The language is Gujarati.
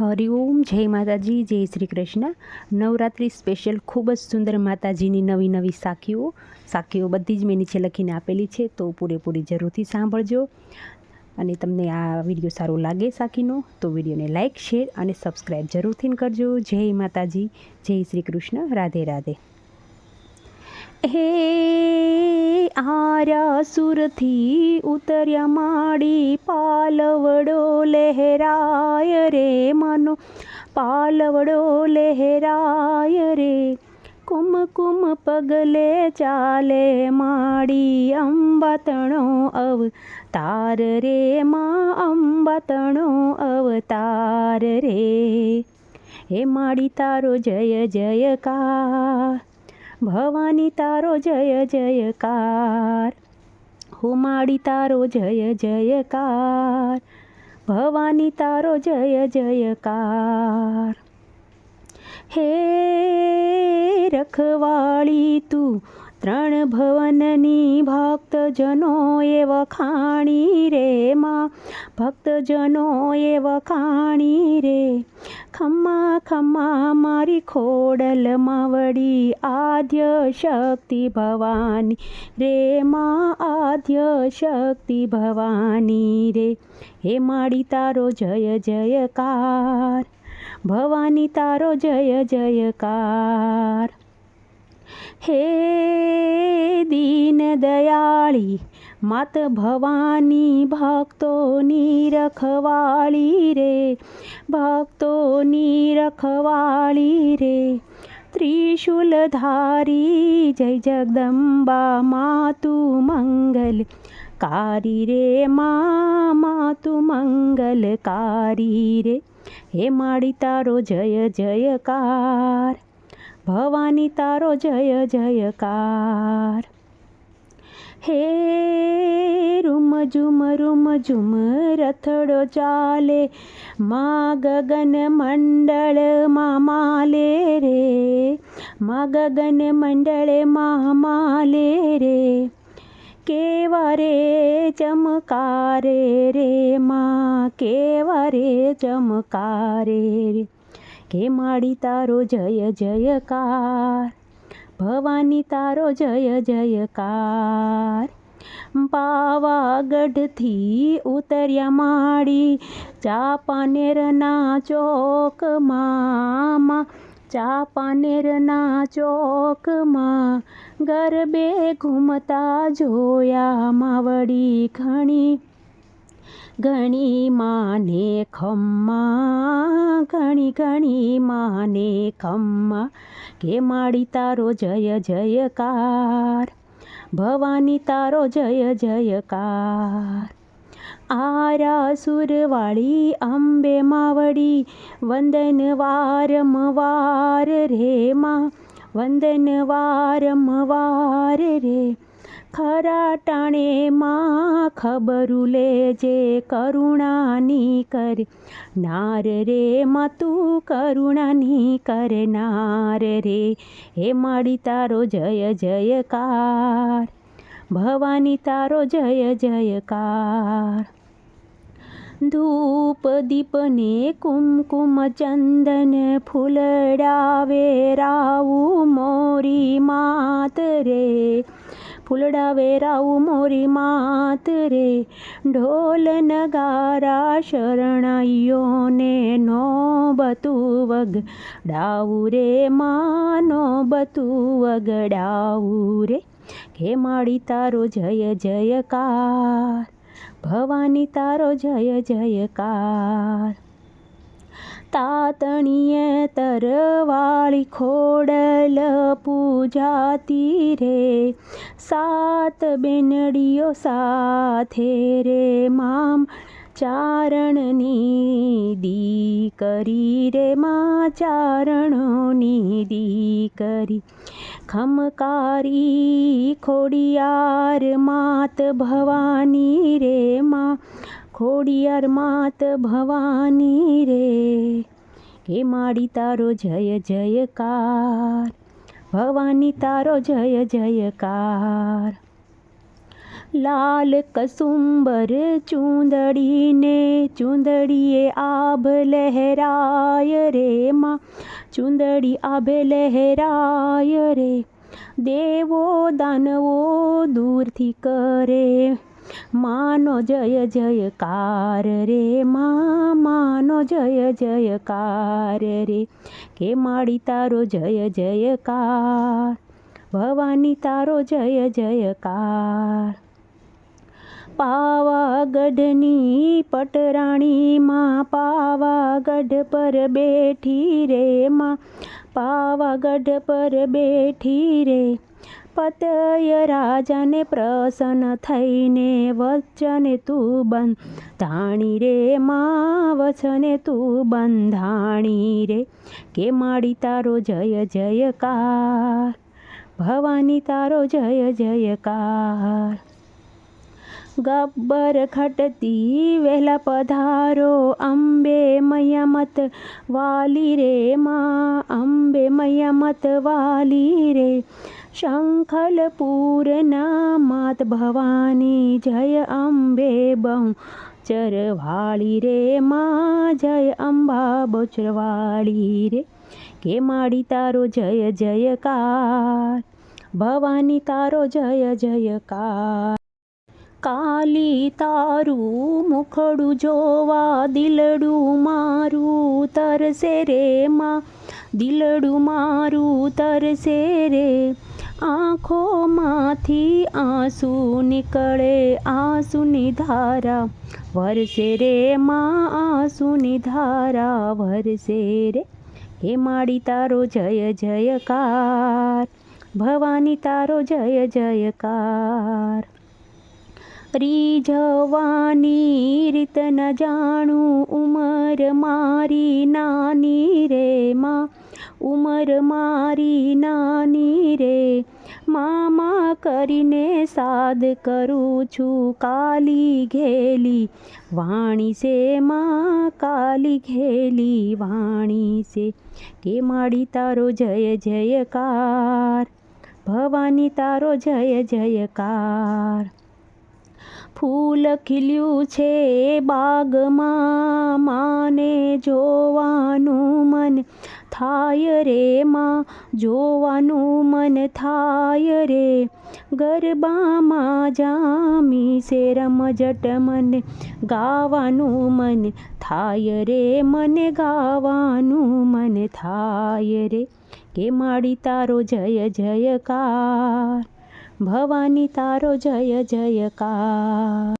હરિઓમ જય માતાજી, જય શ્રી કૃષ્ણ. નવરાત્રિ સ્પેશિયલ ખૂબ જ સુંદર માતાજીની નવી નવી સાખીઓ. સાખીઓ બધી જ મેં નીચે લખીને આપેલી છે, તો પૂરેપૂરી જરૂરથી સાંભળજો. અને તમને આ વીડિયો સારો લાગે સાખીનો, તો વિડીયોને લાઇક શેર અને સબસ્ક્રાઈબ જરૂરથી કરજો. જય માતાજી, જય શ્રી કૃષ્ણ. રાધે રાધે. હે, આર્યા સુરથી ઉતર્યા માડી પાલવડો લહેરાય રે માનો, પાલવડો લહેરાય રે. કુમકુમ કુમ પગલે ચાલે માડી અંબતણો અવ તાર રે, માં અંબતણો અવતાર રે. હે માડી તારો જય જયકાર. ભવાની તારો જય જયકાર. હુમાડી તારો જય જયકાર. ભવાની તારો જય જયકાર. હે રખવાળી તું ત્રણ ભવનની ભક્તજનો એ વખાણી રે માં. ભક્તજનો એ વખાણી રે ખમ્મા ખમ્મા મારી ખોડલ માવડી, આદ્ય શક્તિ ભવાની રે, માં આદ્ય શક્તિ ભવાની રે. હે માડી તારો જય જયકાર, ભવાની તારો જય જયકાર. હે દીન દયાળી, માત ભવાની ભક્તોની રખવાળી રે, ભક્તોની રખવાળી રે. ત્રિશુલધારી જય જગદંબા માતું મંગલ, કારી રે મા માતું મંગલકારી રે. હે માડી તારો જય જયકાર. ભવાની તારો જય જયકાર. હે રૂમ ઝુમ રૂમ ઝુમ રથડો ચાલે મા ગગન મંડળમાં માલે રે. મા ગગન મંડળે માં માલે રે. કેવા રે ચમકારે રે, મા કેવા રે ચમકારે રે. કે માડી તારો જય જયકાર. ભવાની તારો જય જયકાર. પાવાગઢથી ઉતર્યા માડી ચાપાનેરના ચોકમાં. ચાપાનેરના ચોકમાં ગરબે ઘૂમતા જોયા માવડી ઘણી. ઘણી માને ખમ્મા. ઘણી ઘણી માને ખમ્મા કે માડી તારો જય જયકાર ભવાની તારો જય જયકાર આરા સુરવાળી અંબે માવડી વંદન વારંવાર રે માં વંદન વારંવાર રે ખરા ટાણે માં ખબરું લેજે કરુણાની કરે. નાર રે માં તું કરુણાની કરે. નાર રે, હે માડી તારો જય જયકાર. ભવાની તારો જય જયકાર. ધૂપ દીપને કુમકુમ ચંદન ફૂલડાવે રાવું મોરી માત રે. ફૂલડાવે રાવું મોરી માત રે. ઢોલ નગારા શરણાઈઓને નો વગ. વગડાવું રે માનો બતું વગડાવું રે કે માડી તારો જય જયકાર. ભવાની તારો જય જયકાર. તાતણીએ તરવાળી ખોડલ પૂજાતી રે. સાત બેનડીઓ સાથે રે મામ, ચારણની દીકરી રે મા, ચારણોની દીકરી. ખમકારી ખોડિયાર માત ભવાની રે માં ખોડિયાર માત ભવાની રે. કે માડી તારો જય જયકાર. ભવાની તારો જય જયકાર. લાલ કસુંબર ચૂંદડીને ચૂંદડીએ આભ લહેરાય રે માં. ચૂંદડી આભે લહેરાય રે. દેવો દાનવો દૂરથી કરે. માનો જય જયકાર રે, મા માનો જય જયકાર રે. કે માડી તારો જય જયકાર, ભવાની તારો જય જયકાર. પાવાગઢની પટરાણીમાં પાવાગઢ પર બેઠી રે, માં. પાવાગઢ પર બેઠી રે. પતય રાજાને પ્રસન્ન થઈને વચને તું બંધાણી રે મા વચને તું બંધાણી રે કે માડી તારો જય જયકાર ભવાની તારો જય જયકાર ગબ્બર ખટતી વહેલા પધારો અંબે મયમત વાલી રે મા અંબે મયમત વાલી રે શંખલપુરના માત ભવાની જય અંબે બહુ ચરવાળી રે મા જય અંબા બોચરવાળી રે કે માડી તારો જય જયકાર ભવાની તારો જય જયકાર કાલી તારું મુખડું જોવા દિલડું મારું તરસે રે માં દિલડું મારું તરસે રે આંખોમાંથી આંસુ નીકળે આંસુની ધારા વરસે રે માં આંસુની ધારા વરસે રે હે માડી તારો જય જયકાર ભવાની તારો જય જયકાર રીઝવાની રીત ન જાણું ઉમર મારી નાની રે માં ઉમર મારી નાની રે મામા કરીને સાદ કરું છું કાલી ઘેલી. વાણી છે માં, કાલી ઘેલી, વાણી છે. કે માડી તારો જય જયકાર? ભવાની તારો જય જયકાર. ફૂલ ખીલ્યું છે બાગમાં. માને જોવાનું મન થાય રે માં. જોવાનું મન થાય રે. ગરબામાં જામી છે રમઝટ મને. ગાવાનું મન થાય રે, મને ગાવાનું મન થાય રે. કે માડી તારો જય જયકાર. ભવાની તારો જય જયકાર